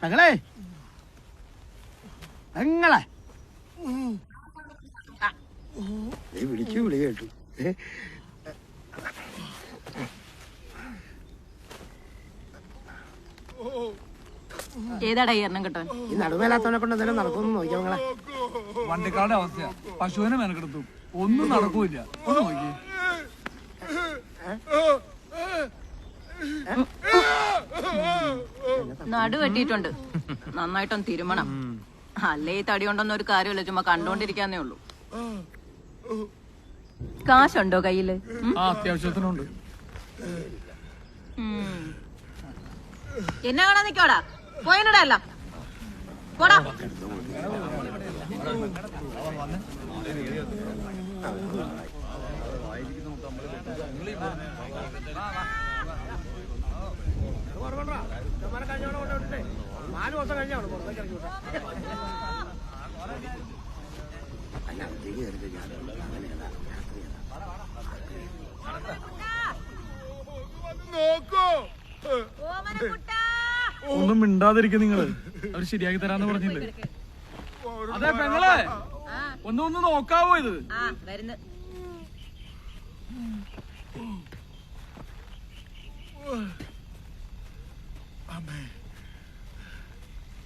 പെങ്ങളെ. പെങ്ങളെ. ആ. വിളിച്ചു വിളി കേട്ടു. ഏതാടാ ഈ എണ്ണം കിട്ടാൻ ഈ നടുവേലാത്തവനെ കൊണ്ട് എന്തെങ്കിലും നടക്കുമെന്ന് നോക്കിയോ നിങ്ങളെ വണ്ടിക്കാരുടെ അവസ്ഥയാ. പശുവിനെ മെനക്കെടുത്തു. ഒന്നും നടക്കൂല ഒന്ന് നോക്കി നടു വെട്ടിയിട്ടുണ്ട് നന്നായിട്ടൊന്ന് തിരുമണം. അല്ലേ ഈ തടി കൊണ്ടൊന്നും ഒരു കാര്യമില്ല. ചുമ്മാ കണ്ടോണ്ടിരിക്കാന്നേ ഉള്ളൂ. കാശുണ്ടോ കയ്യിൽ? അത്യാവശ്യത്തിനുണ്ട്. എന്നെ കാണാൻ നിക്കോടാ. പോയിനടാ അല്ല പോടാ. നാല് ദിവസം കഴിഞ്ഞാണ് പുറത്തേക്ക് ഇറങ്ങി വിട്ടത്. അല്ല അങ്ങനെയല്ല രാത്രിയല്ല ഒന്നും മിണ്ടാതിരിക്കും നിങ്ങൾ. അവർ ശരിയാക്കി തരാന്ന് പറഞ്ഞില്ലേ? അതെ പെങ്ങളെ. ഒന്ന് ഒന്ന് നോക്കാവോ ഇത്? ആ വരുന്നു.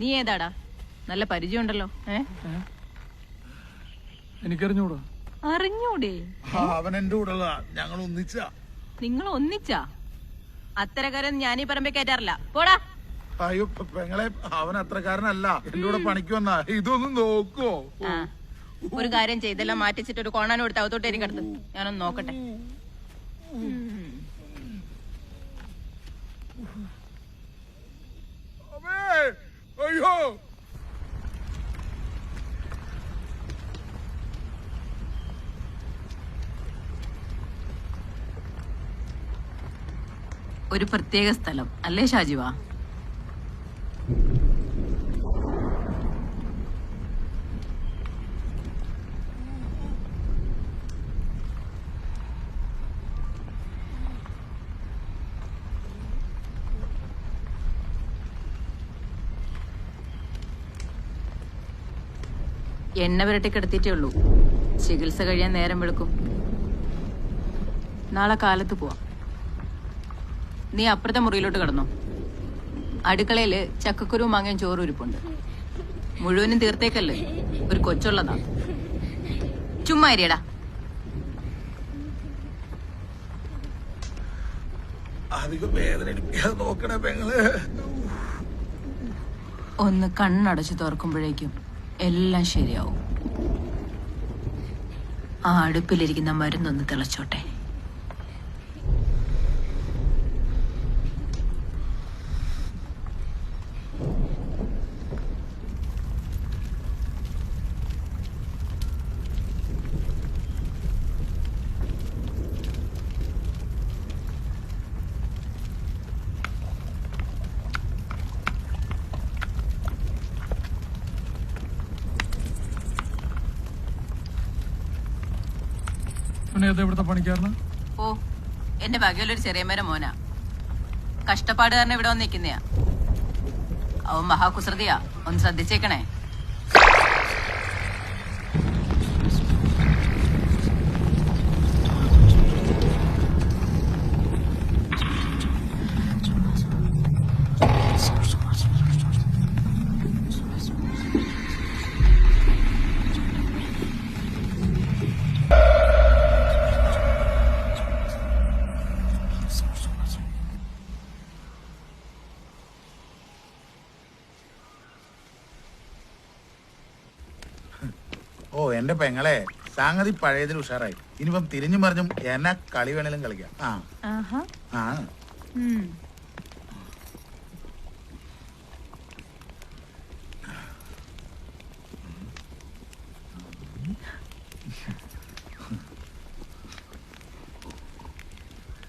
നീ ഏതാടാ? നല്ല പരിചയമുണ്ടല്ലോ. ഉണ്ടല്ലോ എനിക്കറിഞ്ഞൂടാ. അറിഞ്ഞൂടെ? അവൻ എന്റെ കൂടെ ഞങ്ങൾ ഒന്നിച്ച. നിങ്ങൾ ഒന്നിച്ചാ? അത്തരക്കാരൻ ഞാനീ പറമ്പേ കയറ്റാറില്ല. പോടാ. അയ്യോ പെങ്ങളെ അവൻ അത്രക്കാരനല്ല. എന്റെ കൂടെ പണിക്ക് വന്ന. ഇതൊന്നും നോക്കുവോ ഒരു കാര്യം ചെയ്തെല്ലാം മാറ്റിച്ചിട്ട് ഒരു കോണാനും എടുത്ത് അകത്തോട്ട് എനിക്കടുത്ത് ഞാനൊന്ന് നോക്കട്ടെ. അയ്യോ. ഒരു പ്രത്യേക സ്ഥലം. അല്ലേ ഷാജിവ? എണ്ണ വിരട്ടി കിടത്തിയിട്ടേ ഉള്ളൂ. ചികിത്സ കഴിയാൻ നേരം വെളുക്കും. നാളെ കാലത്ത് പോവാം. നീ അപ്പുറത്തെ മുറിയിലോട്ട് കടന്നു. അടുക്കളയിൽ ചക്കക്കുരു മാങ്ങയും ചോറും ഇരിപ്പുണ്ട്. മുഴുവനും തീർത്തേക്കല്ലേ? ഒരു കൊച്ചുള്ളതാ. ചുമ്മാ ഇരിയടാ. അധികം വേദന എടുക്കാതെ നോക്കണേ പെങ്ങൾ. ഒന്ന് കണ്ണടച്ച് തുറക്കുമ്പോഴേക്കും എല്ലാം ശരിയാവും. ആ അടുപ്പിലിരിക്കുന്ന മരുന്നൊന്ന് തിളച്ചോട്ടെ. ഇവിടുത്തെ പണിക്കാരന്? ഓ എന്റെ വകയിലൊരു ചെറിയമേരെ മോനാ. കഷ്ടപ്പാട് കാരണം ഇവിടെ വന്നിരിക്കുന്നയാ. അവൻ മഹാകുസൃതിയാ. ഒന്ന് ശ്രദ്ധിച്ചേക്കണേ. എന്റെ പെങ്ങളെ സംഗതി പഴയതിൽ ഉഷാറായി. ഇനിയിപ്പം തിരിഞ്ഞു മറിഞ്ഞും എന്നെ കളി വേണേലും കളിക്കാം. ആ. ആ.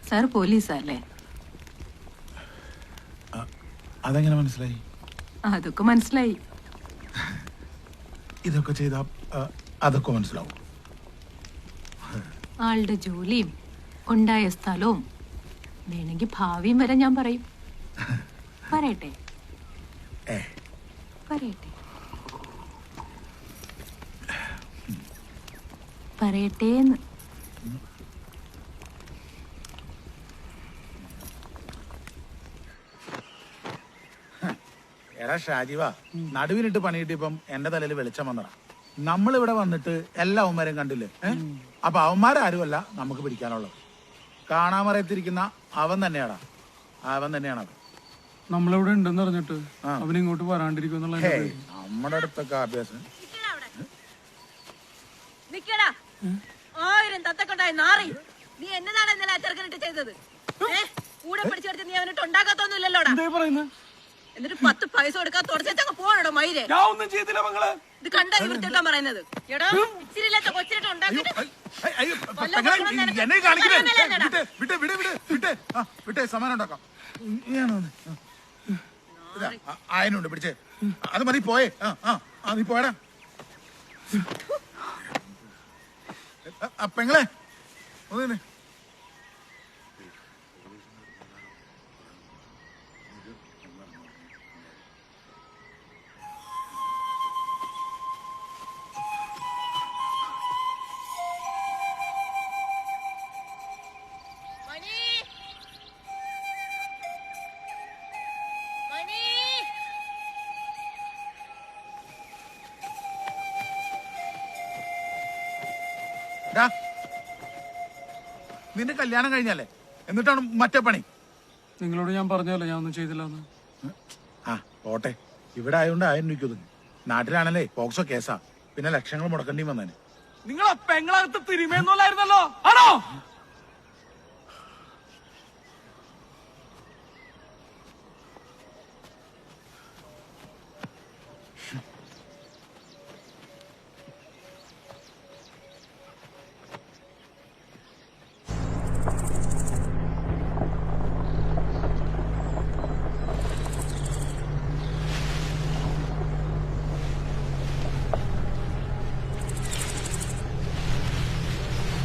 സാർ പോലീസല്ലേ? അതെങ്ങനെ മനസ്സിലായി? അതൊക്കെ മനസ്സിലായി. ഇതൊക്കെ ചെയ്ത അതൊക്കെ മനസ്സിലാവും. ആളുടെ ജോലിയും ഉണ്ടായ സ്ഥലവും വേണമെങ്കിൽ ഭാവിയും വരെ ഞാൻ പറയും. പറയട്ടെ? പറയട്ടെ? പറയട്ടേന്ന്. എടാ ഷാജിവ നടുവിനിട്ട് പണിയിട്ടിപ്പം എന്റെ തലയിൽ വെളിച്ചം വന്നടാ. നമ്മളിവിടെ വന്നിട്ട് എല്ലാ അവന്മാരെയും കണ്ടില്ലേ? അപ്പൊ അവന്മാരാരുമല്ല നമുക്ക് പിടിക്കാനുള്ളത്. കാണാമറയത്തിരിക്കുന്ന അവൻ തന്നെയാടാ. അവൻ തന്നെയാണ് അത് നമ്മളിവിടെ ഉണ്ടെന്ന് പറഞ്ഞിട്ട്. അവൻ ഇങ്ങോട്ട് വരാണ്ടിരിക്കും നമ്മുടെ അടുത്തൊക്കെ അഭ്യാസം നിക്കടാ ആയിരം തത്തക്കൊണ്ടായി നാറി. നീ എന്നതാണ് ഇന്നലെ ആ ചെറുക്കനിട്ട് ചെയ്തത്? ഏ? കൂടെ പിടിച്ചെടുത്ത് നീ അവനിട്ട് ഉണ്ടാക്കാത്തൊന്നുമില്ലല്ലോടാ. എന്നിട്ട് പത്ത് പൈസ കൊടുക്കാൻ തുടച്ചങ്ങ് പോകണോ മയിൽ? ഞാൻ ഒന്നും ചെയ്തില്ല പെങ്ങളെ ഇത് കണ്ടാ വൃത്തിട്ടാ പറയുന്നത്. എടാ ഉണ്ടാക്കിട്ട് അയ്യ, പെങ്ങളെ, എന്നെ കാണിക്കണേ? വിട്ടെ വിട്ടെ വിട്ടെ വിട്ടെ. ആ വിട്ടെ സമാനം ഉണ്ടാക്കാം. ഇതാ ആ, ആയനുണ്ട് പിടിച്ചേ. അത് മതി പോയേ. ആ ആ ആ നീ പോയടാ. ആ, ആ, പെങ്ങളെ ഒന്ന് നിന്നെ. നിന്റെ കല്യാണം കഴിഞ്ഞല്ലേ? എന്നിട്ടാണ് മറ്റേ പണി. നിങ്ങളോട് ഞാൻ പറഞ്ഞല്ലോ ഞാൻ ഒന്നും ചെയ്തില്ല ആ പോട്ടെ. ഇവിടെ ആയതുകൊണ്ട് ആയിരം രൂപ ഒതുങ്ങി നാട്ടിലാണല്ലേ പോക്സോ കേസാ. പിന്നെ ലക്ഷങ്ങൾ മുടക്കേണ്ടി വന്നേനെ. നിങ്ങൾ പെങ്ങളകത്ത് തിരുമേന്നല്ലായിരുന്നല്ലോ ആണോ?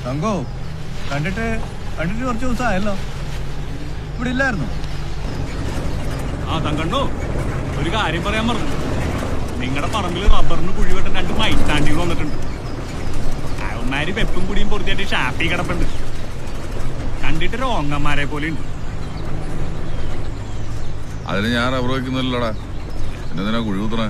തങ്കോ കണ്ടിട്ട് കണ്ടിട്ട് കുറച്ച് ദിവസമായല്ലോ. ഇവിടെ ഇല്ലായിരുന്നു. ആ തങ്കണ്ണു ഒരു കാര്യം പറയാൻ പറഞ്ഞു നിങ്ങളുടെ പറമ്പിൽ റബ്ബറിന് കുഴി വെട്ടാൻ രണ്ട് മൈസ്റ്റാൻഡികൾ വന്നിട്ടുണ്ട്. അവന്മാര് വെപ്പും കുടിയും പൊറുത്തിയായിട്ട് ഷാപ്പി കിടപ്പുണ്ട്. കണ്ടിട്ട് രോങ്ങന്മാരെ പോലെ ഉണ്ട്. അതിന് ഞാൻ റബ്ബർ വയ്ക്കുന്നില്ലടാ എന്നെ കുഴി കുത്തണേ?